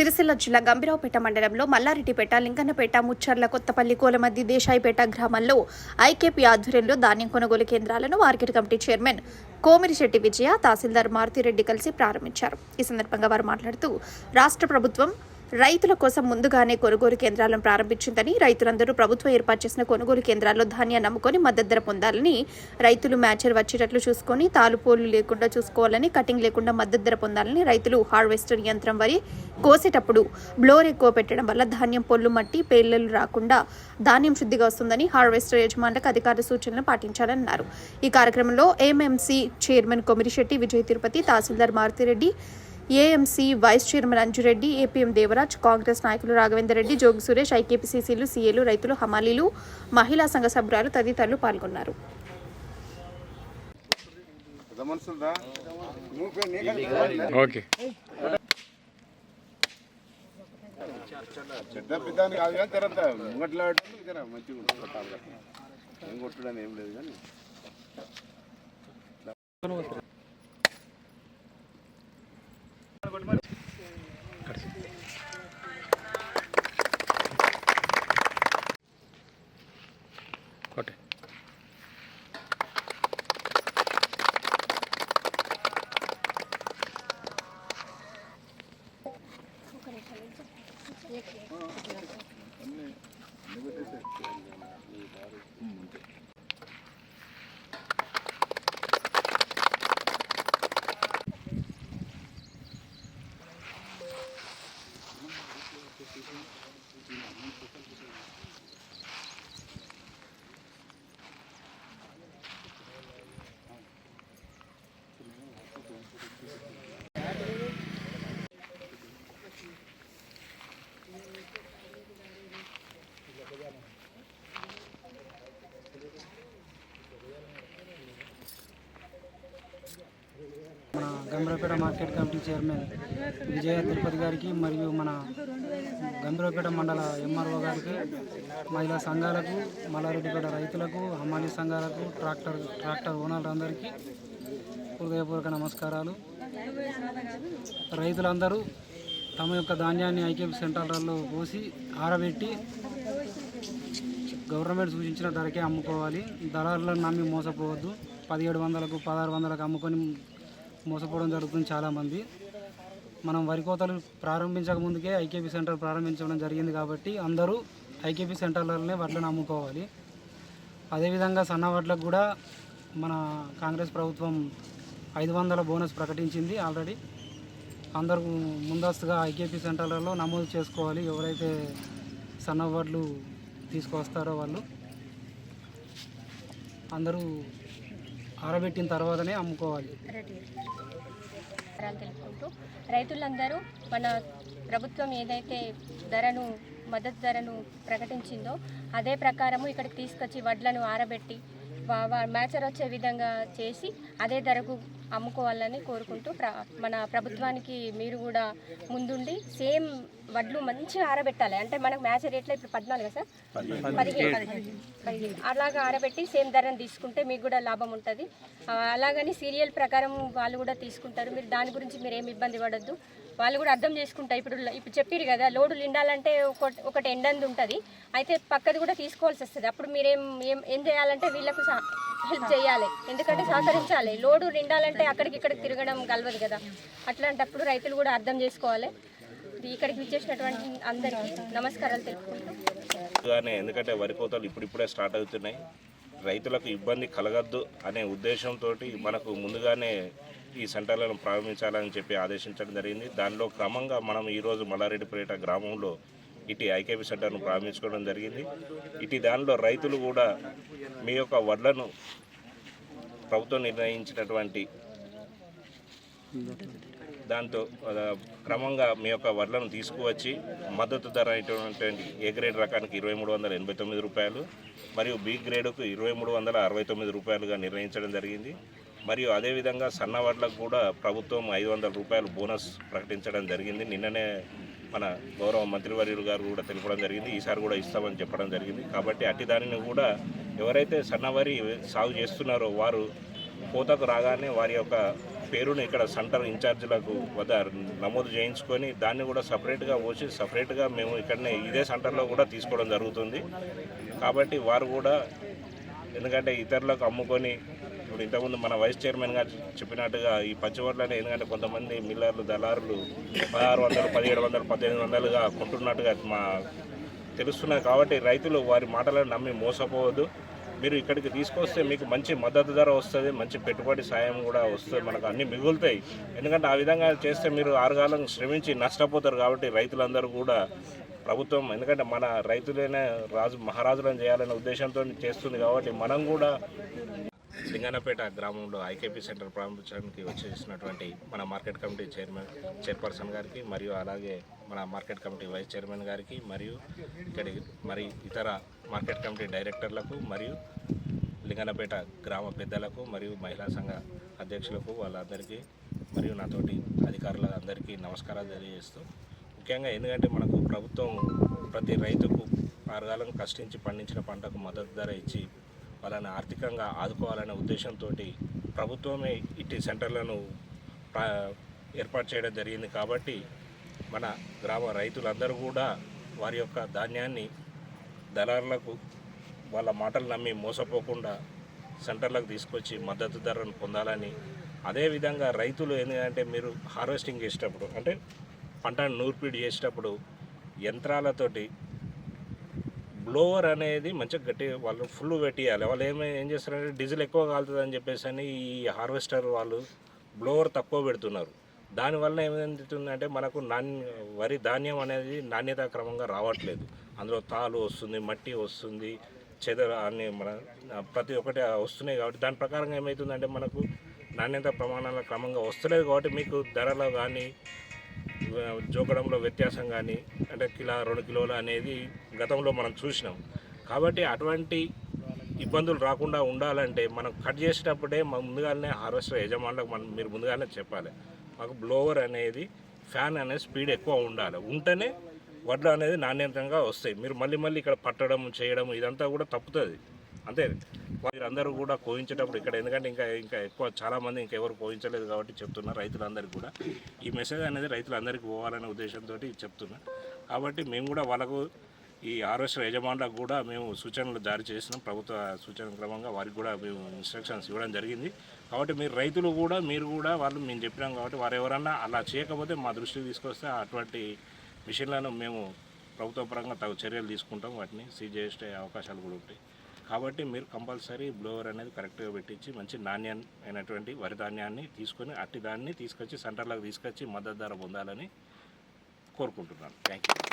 సిరిసిల్ల జిల్లా గంభీరావుపేట మండలంలో మల్లారెడ్డిపేట లింగన్నపేట ముచ్చర్ల కొత్తపల్లి కోలమద్ది దేశాయిపేట గ్రామాల్లో ఐకేపీ ఆధ్వర్యంలో ధాన్యం కొనుగోలు కేంద్రాలను market committee chairman Komirishetti Vijaya తహసీల్దార్ మారుతిరెడ్డి కలిసి ప్రారంభించారు. ఈ సందర్భంగా వారు మాట్లాడుతూ రాష్ట్ర ప్రభుత్వం రైతుల కోసం ముందుగానే కొనుగోలు కేంద్రాలను ప్రారంభించిందని రైతులందరూ ప్రభుత్వం ఏర్పాటు చేసిన కొనుగోలు కేంద్రాల్లో ధాన్యాన్ని నమ్ముకొని మద్దతు ధర పొందాలని రైతులు మ్యాచర్ వచ్చేటట్లు చూసుకొని తాలుపోలు లేకుండా చూసుకోవాలని కటింగ్ లేకుండా మద్దతు ధర పొందాలని రైతులు హార్వెస్టర్ యంత్రం వరి కోసేటప్పుడు బ్లోర్ ఎక్కువ పెట్టడం వల్ల ధాన్యం పొల్లు మట్టి పేర్లలు రాకుండా ధాన్యం శుద్ధిగా వస్తుందని హార్వెస్టర్ యజమానులకు అధికారుల సూచనలు పాటించాలన్నారు. ఈ కార్యక్రమంలో ఏఎంఎంసీ చైర్మన్ కొమిరిశెట్టి విజయ్ తిరుపతి తహసీల్దార్ Maruthireddy AMC vice chairman Anjureddy APM Devaraj Congress నాయకులు రాఘవేందర్ రెడ్డి జోగి సురేష్ ఐకేపీసీసీలు సీఏలు రైతులు హమాలీలు మహిళా సంఘ సభ్యురాలు తదితరులు పాల్గొన్నారు పెద్ద మనుషులదా ఓకే చెడ్డ పిద్దాన్ని కాదు కానీ తర్వాత ముంగట్లాడటం జర మంచిగా ఉంటుంది కొట్టాలి కదా. ఏం కొట్టడానికి ఏం లేదు కానీ Gambhiraopet market committee chairman Vijaya Tirupati గారికి మరియు మన గంభీరపేట మండల ఎంఆర్ఓ గారికి మహిళా సంఘాలకు మల్లారెడ్డిపేట రైతులకు హమాలీ సంఘాలకు ట్రాక్టర్ ట్రాక్టర్ ఓనర్లందరికీ హృదయపూర్వక నమస్కారాలు. రైతులందరూ తమ యొక్క ధాన్యాన్ని ఐకేపీ సెంటర్లలో పోసి ఆరబెట్టి గవర్నమెంట్ సూచించిన ధరకే అమ్ముకోవాలి. దళారులను నమ్మి మోసపోవద్దు. పదిహేడు వందలకు పదహారు వందలకు అమ్ముకొని మోసపోవడం జరుగుతుంది చాలామంది. మనం వరి కోతలు ప్రారంభించక ముందుకే ఐకేపీ సెంటర్ ప్రారంభించడం జరిగింది కాబట్టి అందరూ ఐకేపీ సెంటర్లలోనే వడ్లను అమ్ముకోవాలి. అదేవిధంగా సన్న వడ్లకు కూడా మన కాంగ్రెస్ ప్రభుత్వం ఐదు వందల బోనస్ ప్రకటించింది ఆల్రెడీ. అందరూ ముందస్తుగా ఐకేపీ సెంటర్లలో నమోదు చేసుకోవాలి. ఎవరైతే సన్న వడ్లు తీసుకొస్తారో వాళ్ళు. అందరూ ఆరబెట్టిన తర్వాతనే అమ్ముకోవాలి. తెలుసుకుంటూ తెలుపుకుంటూ రైతులందరూ మన ప్రభుత్వం ఏదైతే ధరను మద్దతు ధరను ప్రకటించిందో అదే ప్రకారము ఇక్కడికి తీసుకొచ్చి వడ్లను ఆరబెట్టి మ్యాచర్ వచ్చే విధంగా చేసి అదే ధరకు అమ్ముకోవాలని కోరుకుంటూ ప్ర మన ప్రభుత్వానికి మీరు కూడా ముందుండి సేమ్ వడ్లు మంచిగా ఆరబెట్టాలి. అంటే మనకు మ్యాచర్ రేట్లో ఇప్పుడు పద్నాలుగు సార్? పదిహేను పదిహేను అలాగా ఆరబెట్టి సేమ్ ధరను తీసుకుంటే మీకు కూడా లాభం ఉంటుంది. అలాగని సీరియల్ ప్రకారం వాళ్ళు కూడా తీసుకుంటారు. మీరు దాని గురించి మీరు ఏమి ఇబ్బంది పడొద్దు. వాళ్ళు కూడా అర్థం చేసుకుంటారు ఇప్పుడు ఇప్పుడు చెప్పారు కదా లోడు నిండాలంటే ఒక- ఒకటి ఎండంది ఉంటుంది. అయితే పక్కది కూడా తీసుకోవాల్సి వస్తుంది. అప్పుడు మీరేం ఏం ఏం చేయాలంటే వీళ్ళకు హెల్ప్ చేయాలి. ఎందుకంటే సహకరించాలి. లోడు నిండాలంటే అక్కడికి ఇక్కడికి తిరగడం కలవదు కదా. అట్లాంటప్పుడు రైతులు కూడా అర్థం చేసుకోవాలి. ఇక్కడికి విచ్చేసినటువంటి అందరికీ నమస్కారాలు తెలుపుకుంటూ. ఎందుకంటే వరి కోతలు ఇప్పుడిప్పుడే స్టార్ట్ అవుతున్నాయి. రైతులకు ఇబ్బంది కలగద్దు అనే ఉద్దేశంతో మనకు ముందుగానే ఈ సెంటర్లను ప్రారంభించాలని చెప్పి ఆదేశించడం జరిగింది. దానిలో క్రమంగా మనం ఈరోజు మల్లారెడ్డిపేట గ్రామంలో ఇటు ఐకేపీ సెంటర్ను ప్రారంభించుకోవడం జరిగింది. ఇటు దానిలో రైతులు కూడా మీ యొక్క వడ్లను ప్రభుత్వం నిర్ణయించినటువంటి దాంతో క్రమంగా మీ యొక్క వడ్లను తీసుకువచ్చి మద్దతు ధర అయినటువంటి ఏ గ్రేడ్ రకానికి ఇరవై మూడు వందల ఎనభై తొమ్మిది రూపాయలు మరియు బి గ్రేడ్కు ఇరవై మూడు వందల అరవై తొమ్మిది రూపాయలుగా నిర్ణయించడం జరిగింది. మరియు అదేవిధంగా సన్న కూడా ప్రభుత్వం ఐదు వందల రూపాయలు బోనస్ ప్రకటించడం జరిగింది. నిన్ననే మన గౌరవ మంత్రివర్యులు గారు కూడా తెలపడం జరిగింది. ఈసారి కూడా ఇస్తామని చెప్పడం జరిగింది. కాబట్టి అట్టి దానిని కూడా ఎవరైతే సన్నవరి సాగు చేస్తున్నారో వారు కోతకు రాగానే వారి యొక్క పేరును ఇక్కడ సెంటర్ ఇన్ఛార్జీలకు వద్ద నమోదు చేయించుకొని దాన్ని కూడా సపరేట్గా పోసి సపరేట్గా మేము ఇక్కడనే ఇదే సెంటర్లో కూడా తీసుకోవడం జరుగుతుంది. కాబట్టి వారు కూడా ఎందుకంటే ఇతరులకు అమ్ముకొని ఇప్పుడు ఇంతకుముందు మన వైస్ చైర్మన్ గారు చెప్పినట్టుగా ఈ పచ్చివడ్లని ఎందుకంటే కొంతమంది మిల్లర్లు దళారులు పదహారు వందలు పదిహేడు వందలు పద్దెనిమిది వందలుగా కొంటున్నట్టుగా మా తెలుస్తున్నాయి కాబట్టి రైతులు వారి మాటలను నమ్మి మోసపోవద్దు. మీరు ఇక్కడికి తీసుకొస్తే మీకు మంచి మద్దతు ధర వస్తుంది మంచి పెట్టుబడి సాయం కూడా వస్తుంది మనకు అన్ని మిగులుతాయి. ఎందుకంటే ఆ విధంగా చేస్తే మీరు ఆరుగాలం శ్రమించి నష్టపోతారు కాబట్టి రైతులందరూ కూడా ప్రభుత్వం ఎందుకంటే మన రైతులైన రాజు మహారాజులను చేయాలనే ఉద్దేశంతో చేస్తుంది కాబట్టి మనం కూడా లింగనపేట గ్రామంలో ఐకేపీ సెంటర్ ప్రారంభించడానికి వచ్చేసినటువంటి మన మార్కెట్ కమిటీ చైర్మన్ చైర్పర్సన్ గారికి మరియు అలాగే మన మార్కెట్ కమిటీ వైస్ చైర్మన్ గారికి మరియు ఇక్కడి మరి ఇతర మార్కెట్ కమిటీ డైరెక్టర్లకు మరియు లింగనపేట గ్రామ పెద్దలకు మరియు మహిళా సంఘ అధ్యక్షులకు వాళ్ళందరికీ మరియు నాతోటి అధికారుల అందరికీ నమస్కారాలు తెలియజేస్తూ ముఖ్యంగా ఎందుకంటే మనకు ప్రభుత్వం ప్రతి రైతుకు ఆరుగాలం కష్టించి పండించిన పంటకు మద్దతు ధర ఇచ్చి వాళ్ళని ఆర్థికంగా ఆదుకోవాలనే ఉద్దేశంతో ప్రభుత్వమే ఇట్టి సెంటర్లను ఏర్పాటు చేయడం జరిగింది కాబట్టి మన గ్రామ రైతులందరూ కూడా వారి యొక్క ధాన్యాన్ని దళారులకు వాళ్ళ మాటలు నమ్మి మోసపోకుండా సెంటర్లకు తీసుకొచ్చి మద్దతు ధరను పొందాలని. అదేవిధంగా రైతులు ఎందుకంటే మీరు హార్వెస్టింగ్ చేసేటప్పుడు అంటే పంటను నూర్పిడి చేసేటప్పుడు యంత్రాలతోటి బ్లోవర్ అనేది మంచిగా గట్టి వాళ్ళు ఫుల్ పెట్టియాలి వాళ్ళు ఏమి ఏం చేస్తారంటే డీజిల్ ఎక్కువ కాలుతుంది అని చెప్పేసి అని ఈ హార్వెస్టర్ వాళ్ళు బ్లోవర్ తక్కువ పెడుతున్నారు. దానివల్ల ఏమవుతుందంటే మనకు నాణ్య వరి ధాన్యం అనేది నాణ్యత క్రమంగా రావట్లేదు. అందులో తాలు వస్తుంది మట్టి వస్తుంది చెదర అన్ని మన ప్రతి ఒక్కటి వస్తున్నాయి కాబట్టి దాని ప్రకారంగా ఏమవుతుందంటే మనకు నాణ్యత ప్రమాణాల క్రమంగా వస్తలేదు కాబట్టి మీకు ధరలో కానీ జోకడంలో వ్యత్యాసం కానీ అంటే కిలో రెండు కిలోలు అనేది గతంలో మనం చూసినాం. కాబట్టి అటువంటి ఇబ్బందులు రాకుండా ఉండాలంటే మనం కట్ చేసేటప్పుడే మనం ముందుగానే హార్వెస్టర్ యజమానులకు మనం మీరు ముందుగానే చెప్పాలి. మాకు బ్లోవర్ అనేది ఫ్యాన్ అనేది స్పీడ్ ఎక్కువ ఉండాలి. ఉంటేనే వడ్లు అనేది నాణ్యతంగా వస్తాయి. మీరు మళ్ళీ మళ్ళీ ఇక్కడ పట్టడం చేయడం ఇదంతా కూడా తప్పుతుంది. అంతే. మీరు అందరూ కూడా కోయించేటప్పుడు ఇక్కడ ఎందుకంటే ఇంకా ఇంకా ఎక్కువ చాలామంది ఇంకెవరు కోయించలేదు కాబట్టి చెప్తున్నా రైతులందరికీ కూడా. ఈ మెసేజ్ అనేది రైతులందరికీ పోవాలనే ఉద్దేశంతో చెప్తున్నా. కాబట్టి మేము కూడా వాళ్ళకు ఈ హార్వెస్టర్ యజమానులకు కూడా మేము సూచనలు జారీ చేసినాం. ప్రభుత్వ సూచన క్రమంగా వారికి కూడా మేము ఇన్స్ట్రక్షన్స్ ఇవ్వడం జరిగింది. కాబట్టి మీరు రైతులు కూడా మీరు కూడా వాళ్ళు మేము చెప్పినాం కాబట్టి వారు ఎవరన్నా అలా చేయకపోతే మా దృష్టికి తీసుకొస్తే అటువంటి మిషన్లను మేము ప్రభుత్వ పరంగా తగు చర్యలు తీసుకుంటాం. వాటిని సీజ్ చేసే అవకాశాలు కూడా ఉంటాయి. కాబట్టి మీరు కంపల్సరీ బ్లోవర్ అనేది కరెక్ట్గా పెట్టించి మంచి నాణ్యమైనటువంటి వరి ధాన్యాన్ని తీసుకొని అట్టి దాన్ని తీసుకొచ్చి సెంటర్లోకి తీసుకొచ్చి మద్దతు ధర పొందాలని కోరుకుంటున్నాను. Thank you